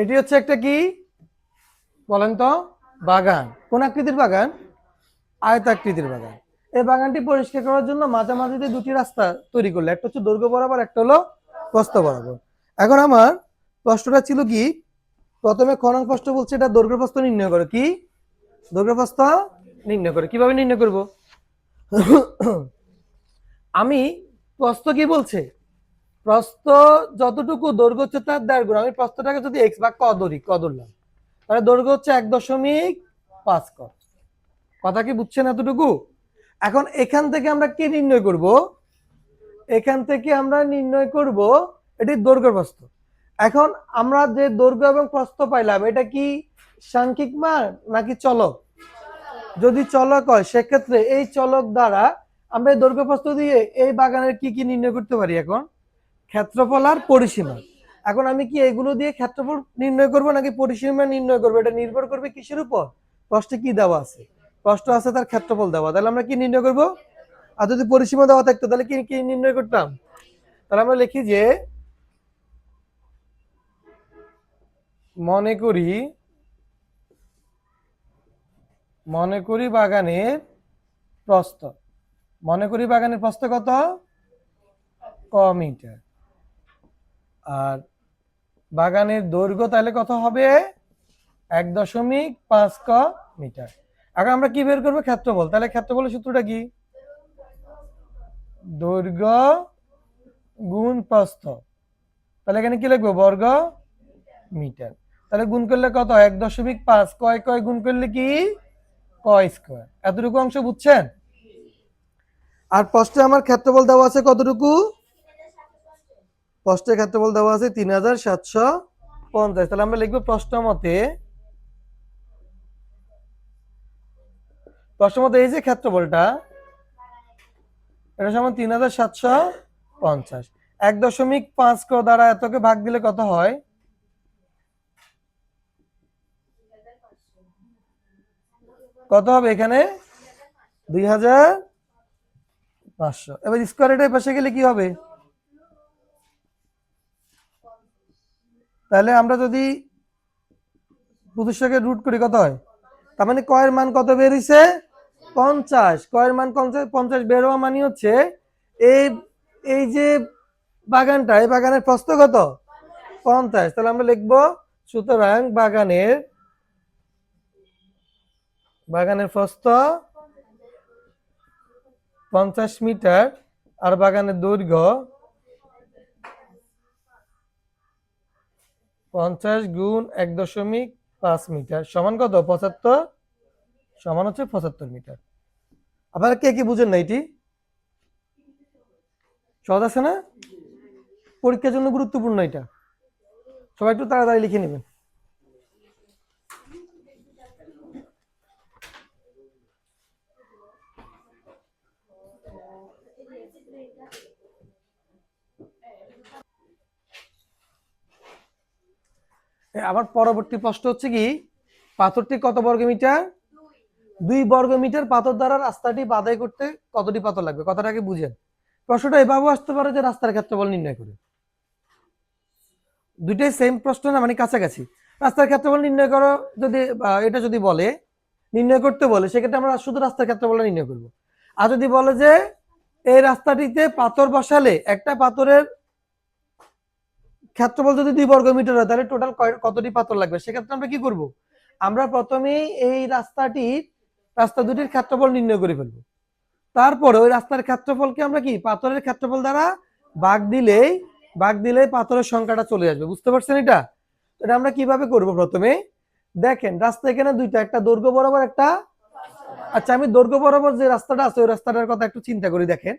এটি হচ্ছে একটা কি? বলেন তো, বাগান। কোন আকৃতির বাগান? আয়তাকৃতির বাগান। এই বাগানটি পরিষ্কার করার জন্য মাঝামাঝিতে দুটি রাস্তা তৈরি করল, একটা হচ্ছে দৈর্ঘ্য বরাবর, একটা হলো প্রস্থ বরাবর। এখন আমার প্রশ্নটা ছিল কি? প্রথমে খনন প্রশ্ন বলছে, এটা দৈর্ঘ্য প্রস্থ নির্ণয় করো। কি? দৈর্ঘ্য প্রস্থ নির্ণয় করে। কীভাবে নির্ণয় করব? আমি প্রস্থ কি বলছে? প্রস্থ যতটুকু দৈর্ঘ্য হচ্ছে তার দেড় গুণ। আমি প্রস্থটাকে যদি এক্স বা ক ধরি, ক ধরলাম, তাহলে দৈর্ঘ্য হচ্ছে এক দশমিক পাঁচ ক। কথা কি বুঝছেন এতটুকু? এখন এখান থেকে আমরা কি নির্ণয় করব? এখান থেকে আমরা নির্ণয় করব এটি দৈর্ঘ্য প্রস্থ। এখন আমরা যে দৈর্ঘ্য এবং প্রস্থ পাইলাম, এটা কি সাংখ্যিক মান নাকি চলক? যদি চলক হয়, সেক্ষেত্রে এই চলক দ্বারা আমরা এই দৈর্ঘ্য প্রস্থ দিয়ে এই বাগানের কি কি নির্ণয় করতে পারি এখন? ক্ষেত্রফল আর পরিসীমা। এখন আমি কি এগুলো দিয়ে ক্ষেত্রফল নির্ণয় করব নাকি পরিসীমা নির্ণয় করব? এটা নির্ভর করবে কিসের উপর? প্রশ্নে কি দেওয়া আছে? প্রশ্ন আছে তার ক্ষেত্রফল দেওয়া। তাহলে আমরা কি নির্ণয় করব? আর যদি পরিসীমা দেওয়া থাকতো, তাহলে কি কি নির্ণয় করতাম? তাহলে আমরা লিখি যে মনে করি মনে করি বাগানের প্রস্থ। মনে করি বাগানের প্রস্থ কত? ক মিটার? আর বাগানের দৈর্ঘ্য তাহলে কত হবে? এক দশমিক পাঁচ ক মিটার। এখন আমরা কি বের করব? ক্ষেত্রফল। তাহলে ক্ষেত্রফলের সূত্রটা কি? দৈর্ঘ্য গুণ প্রস্থ। তাহলে এখানে কি লিখব? বর্গ মিটার। তাহলে গুণ করলে কত? এক দশমিক পাঁচ। কয় কয় গুণ করলে কি? কয় স্কোয়ার। এতটুকু অংশ বুঝছেন? আর প্রশ্নে আমার ক্ষেত্রফল দেওয়া আছে কতটুকু? প্রশ্নের ক্ষেত্রফল দেওয়া আছে তিন হাজার সাতশো পঞ্চাশ। তাহলে আমরা লিখব প্রশ্ন মতে প্রশ্ন মতে এই যে ক্ষেত্রফলটা, এটা সমান তিন হাজার সাতশো পঞ্চাশ। এক দশমিক পাঁচ ক দ্বারা এতকে ভাগ দিলে কত হয়? কত হবে এখানে? দুই হাজার পাঁচশো। এবার স্কোয়ার এটার পাশে গেলে কি হবে? তাহলে আমরা যদি পঁচিশশোকে রুট করি, কত হয়? তার মানে কয়ের মান কত বের হইছে পঞ্চাশ। কয়ের মান পঞ্চাশ পঞ্চাশ বের হওয়া মানে হচ্ছে এই এই যে বাগানটা, এই বাগানের প্রস্থ কত? পঞ্চাশ। তাহলে আমরা লিখব, সুতরাং বাগানের বাগানের প্রস্থ পঞ্চাশ মিটার আর বাগানের দৈর্ঘ্য পঞ্চাশ গুণ এক দশমিক পাঁচ মিটার। সমান কত? পঁচাত্তর। সমান হচ্ছে পঁচাত্তর মিটার। আপনারা কে কি বুঝেন না এটি? সহজ আছে না? পরীক্ষার জন্য গুরুত্বপূর্ণ এটা। সবাই একটু তাড়াতাড়ি লিখে নেবেন। এ, আবার পরবর্তী প্রশ্ন হচ্ছে কি পাথরটি কত বর্গ মিটার দুই বর্গ মিটার পাথর দ্বারা রাস্তাটি বাধাই করতে কতটি পাথর লাগবে? কথাটাকে বুঝেন। প্রশ্নটা এভাবেও আসতে পারে যে রাস্তার ক্ষেত্রফল নির্ণয় করে। দুইটাই সেম প্রশ্ন না মানে কাছাকাছি। রাস্তার ক্ষেত্রফল নির্ণয় করো যদি এটা যদি বলে নির্ণয় করতে বলে সেক্ষেত্রে আমরা শুধু রাস্তার ক্ষেত্রফলটা নির্ণয় করব। আর যদি বলে যে এই রাস্তাটিতে পাথর বসালে একটা পাথরের ক্ষেত্রফল যদি দুই বর্গ মিটার হয়, তাহলে টোটাল কতটি পাথর লাগবে? সেক্ষেত্রে আমরা কি করব? আমরা প্রথমেই এই রাস্তাটি, রাস্তা দুটির ক্ষেত্রফল নির্ণয় করে ফেলব। তারপরে ওই রাস্তার ক্ষেত্রফলকে আমরা কি? পাথরের ক্ষেত্রফল দ্বারা ভাগ দিলেই ভাগ দিলেই পাথরের সংখ্যাটা চলে আসবে। বুঝতে পারছেন এটা? এটা আমরা কীভাবে করব প্রথমে? দেখেন, রাস্তা এখানে দুইটা, একটা দৈর্ঘ্য বরাবর, একটা আচ্ছা আমি দৈর্ঘ্য বরাবর যে রাস্তাটা আছে, ওই রাস্তাটার কথা একটু চিন্তা করি, দেখেন।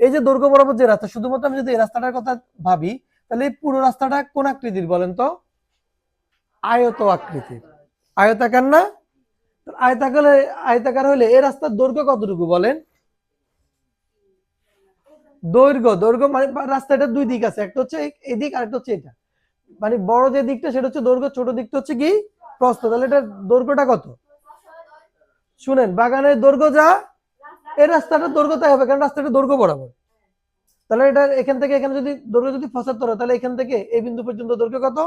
এই যে দৈর্ঘ্য বরাবর যে রাস্তা, শুধুমাত্র আমি যদি এই রাস্তাটার কথা ভাবি তাহলে পুরো রাস্তাটা কোন আকৃতির বলেন তো? আয়ত আকৃতির। আয়তাকার না? আয়তাকার আয়তাকার হলে এই রাস্তার দৈর্ঘ্য কতটুকু বলেন? দৈর্ঘ্য দৈর্ঘ্য মানে বা রাস্তাটার দুই দিক আছে, একটা হচ্ছে এই- এই দিক আর একটা হচ্ছে এটা। মানে বড় যে দিকটা, সেটা হচ্ছে দৈর্ঘ্য, ছোট দিকটা হচ্ছে কি? প্রস্থ। তাহলে এটার দৈর্ঘ্যটা কত? শুনেন, বাগানের দৈর্ঘ্য যা, এই রাস্তাটা দৈর্ঘ্য তাই হবে, কারণ রাস্তাটা দৈর্ঘ্য বরাবর। তাহলে এটা এখান থেকে, এখানে যদি দৈর্ঘ্য যদি পঁচাত্তর হয়, তাহলে এখান থেকে এই বিন্দু পর্যন্ত দৈর্ঘ্য কত?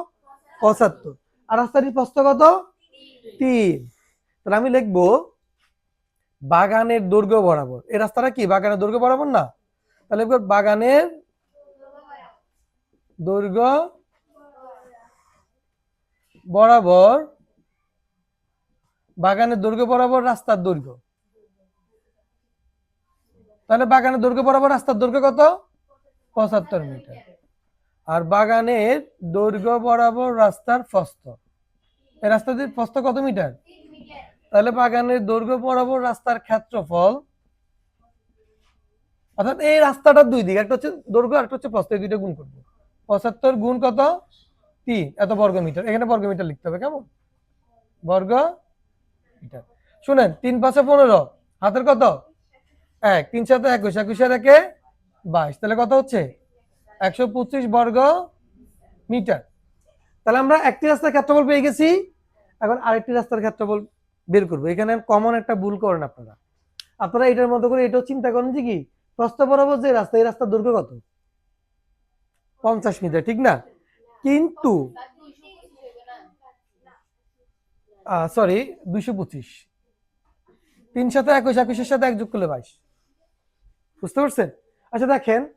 পঁচাত্তর। আর রাস্তাটির প্রস্থ কত? তিন। তাহলে আমি লিখব বাগানের দৈর্ঘ্য বরাবর। এই রাস্তাটা কি? বাগানের দৈর্ঘ্য বরাবর না? তাহলে বাগানের দৈর্ঘ্য বরাবর, বাগানের দৈর্ঘ্য বরাবর রাস্তার দৈর্ঘ্য। তাহলে বাগানের দৈর্ঘ্য বরাবর রাস্তার দৈর্ঘ্য কত? পঁচাত্তর মিটার। আর বাগানের দৈর্ঘ্য বরাবর রাস্তার প্রস্থ। এই রাস্তাটির প্রস্থ কত মিটার? তাহলে বাগানের দৈর্ঘ্য বরাবর রাস্তার ক্ষেত্রফল অর্থাৎ এই রাস্তাটার দুই দিক, একটা হচ্ছে দৈর্ঘ্য একটা হচ্ছে প্রস্থ, এই দুইটা গুণ করব। পঁচাত্তর গুণ কত? তিন, এত বর্গ মিটার। এখানে বর্গ মিটার লিখতে হবে, কেমন? বর্গ মিটার। শুনেন, তিন পাঁচে পনেরো, হাতের কত? এক, তিন সাথে একুশ, একুশের একে বাইশ। তাহলে কত হচ্ছে? একশো পঁচিশ বর্গ মিটার। তাহলে আমরা একটি রাস্তার ক্ষেত্রফল পেয়ে গেছি। এখন আরেকটি রাস্তার ক্ষেত্রফল বের করব। এখানে কমন একটা ভুল করেন আপনারা। আপনারা এটার মতো করে এটাও চিন্তা করেন যে কি প্রস্থ বরাবর যে রাস্তা, এই রাস্তার দৈর্ঘ্য কত? পঞ্চাশ মিটার, ঠিক না? কিন্তু সরি দুইশো পঁচিশ। তিন সাথে একুশ, একুশের সাথে এক যোগ করলে বাইশ। বুঝতে পারছেন? আচ্ছা দেখেন,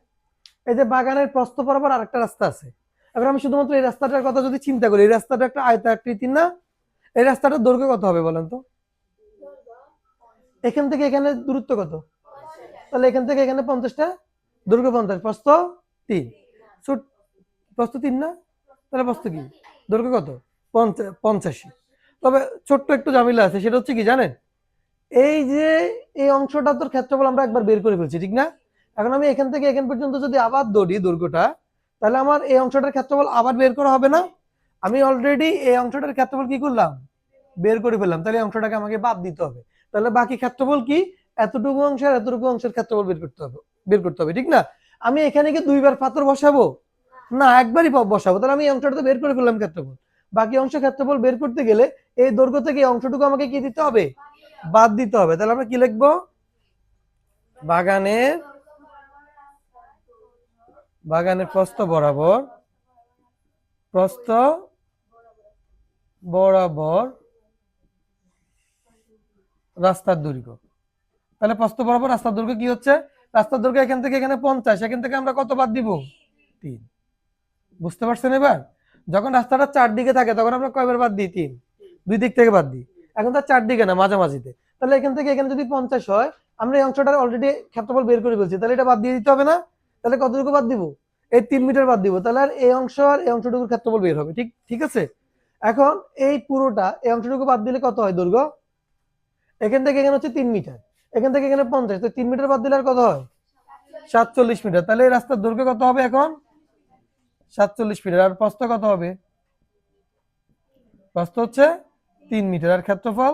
এই যে বাগানের প্রস্থ বরাবর আরেকটা রাস্তা আছে। এবার আমি শুধুমাত্র এই রাস্তাটার কথা যদি চিন্তা করি, এই রাস্তাটা একটা আয়তাকৃতির না? এই রাস্তাটার দৈর্ঘ্য কত হবে বলেন তো? এখান থেকে এখানে দূরত্ব কত? তাহলে এখান থেকে এখানে পঞ্চাশটা, দৈর্ঘ্য পঞ্চাশ প্রস্ত তিন। ছোট প্রস্থ তিন না? তাহলে প্রস্ত কি? দৈর্ঘ্য কত? পঞ্চা- পঞ্চাশি তবে ছোট্ট একটু ঝামেলা আছে, সেটা হচ্ছে কি জানেন? এই যে, এই অংশটা তোর ক্ষেত্রফল আমরা একবার বের করে ফেলছি, ঠিক না? এখন আমি এখান থেকে এখান পর্যন্ত যদি আবার দৌড়ি দৈর্ঘ্যটা তাহলে আমার এই অংশটার ক্ষেত্রফল আবার বের করা হবে না? আমি অলরেডি এই অংশটার ক্ষেত্রফল কি করলাম? বের করে ফেললাম। তাহলে অংশটাকে আমাকে বাদ দিতে হবে। তাহলে বাকি ক্ষেত্রফল কি? এতটুকু অংশ আর এতটুকু অংশের ক্ষেত্রফল বের করতে হবে, বের করতে হবে, ঠিক না? আমি এখানে কি দুইবার পাথর বসাবো? না, একবারই বসাবো। তাহলে আমি এই অংশটা তো বের করে ফেললাম ক্ষেত্রফল। বাকি অংশ ক্ষেত্রফল বের করতে গেলে এই দৈর্ঘ্য থেকে এই অংশটুকু আমাকে কি দিতে হবে? বাদ দিতে হবে। তাহলে আমরা কি লিখব? বাগানের বাগানের প্রস্থ বরাবর প্রস্থ বরাবর রাস্তার দৈর্ঘ্য। তাহলে প্রস্থ বরাবর রাস্তার দৈর্ঘ্য কি হচ্ছে? রাস্তার দৈর্ঘ্য এখান থেকে এখানে পঞ্চাশ, এখান থেকে আমরা কত বাদ দিব? তিন। বুঝতে পারছেন এবার? যখন রাস্তাটা চারদিকে থাকে, তখন আমরা কয়বার বাদ দিই? তিন। দুই দিক থেকে বাদ দিই। এখন তার চারদিকে না, মাঝামাঝিতে। তাহলে এখান থেকে এখানে যদি পঞ্চাশ হয়, আমরা এই অংশটা অলরেডি ক্ষেত্রফল বের করে ফেলছি, তাহলে এটা বাদ দিয়ে দিতে হবে না? তাহলে কতটুকু বাদ দিব? এই তিন মিটার বাদ দিব। তাহলে আর এই অংশ আর এই অংশটুকুর ক্ষেত্রফল বের হবে, ঠিক? ঠিক আছে? এখন এই পুরোটা, এই অংশটুকু বাদ দিলে কত হয় দৈর্ঘ্য? এখান থেকে এখানে হচ্ছে তিন মিটার। এখান থেকে এখানে পঞ্চাশ। তিন মিটার বাদ দিলে আর কত হয়? সাতচল্লিশ মিটার। তাহলে এই রাস্তার দৈর্ঘ্য কত হবে এখন? সাতচল্লিশ মিটার। আর প্রস্থ কত হবে? প্রস্থ হচ্ছে তিন মিটার। আর ক্ষেত্রফল?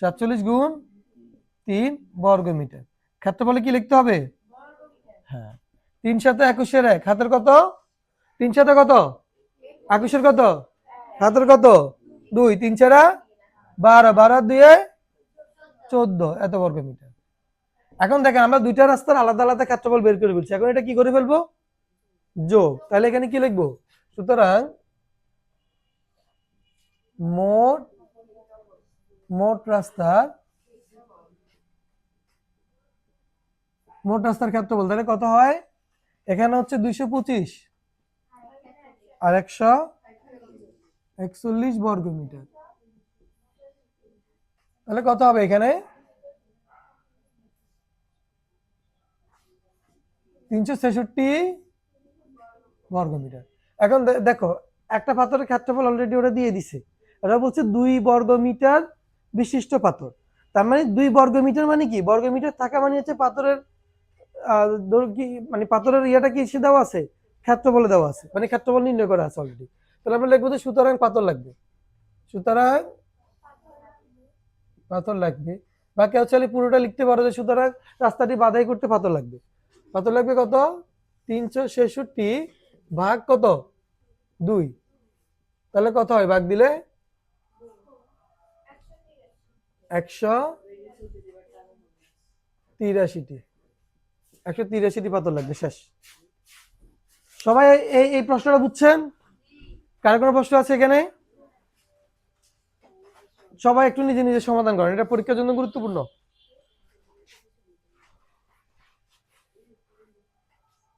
সাতচল্লিশ গুণ তিন বর্গ মিটার ক্ষেত্রফলে কি লিখতে হবে? হ্যাঁ। তিন সাথে একুশের এক, হাতের কত? তিন সাথে কত? একুশের কত? হাতের কত? দুই, তিন চারা বারো বারো দিয়ে চোদ্দ, এত বর্গ মিটার এখন দেখেন, আমরা দুইটা রাস্তার আলাদা আলাদা ক্ষেত্রফল বের করে ফেলছি। এখন এটা কি করে ফেলব? যোগ। তাহলে এখানে কি লিখব? সুতরাং মোট মোট রাস্তার মোট রাস্তার ক্ষেত্রফল তাহলে কত হয়? এখানে হচ্ছে দুইশো পঁচিশ। আর একশো একচল্লিশ বর্গ মিটার। তাহলে কত হবে এখানে? তিনশো ছেষট্টি বর্গ মিটার। এখন দেখো, একটা পাথরের ক্ষেত্রফল অলরেডি ওরা দিয়ে দিছে। ওরা বলছে দুই বর্গ মিটার বিশিষ্ট পাথর। তার মানে দুই বর্গ মিটার মানে কি? বর্গ মিটার থাকা মানে হচ্ছে পাথরের দৈর্ঘ্য কি মানে পাথরের ইয়েটা কি সে দেওয়া আছে? ক্ষেত্রফলে দেওয়া আছে। মানে ক্ষেত্রফল নির্ণয় করা আছে অলরেডি তাহলে আমরা লিখব যে সুতরাং পাথর লাগবে। সুতরাং পাথর লাগবে। বা কেউ চাইলে পুরোটা লিখতে পারো যে সুতরাং রাস্তাটি বাধাই করতে পাথর লাগবে। পাথর লাগবে কত? তিনশো ছেষট্টি ভাগ কত? দুই। তাহলে কত হয়? ভাগ দিলে একশো তিরাশিটি। একশো তিরাশিটি পাথর লাগবে, শেষ। সবাই এই এই প্রশ্নটা বুঝছেন? কার কোনো প্রশ্ন আছে এখানে? সবাই একটু নিজে নিজে সমাধান করেন, এটা পরীক্ষার জন্য গুরুত্বপূর্ণ।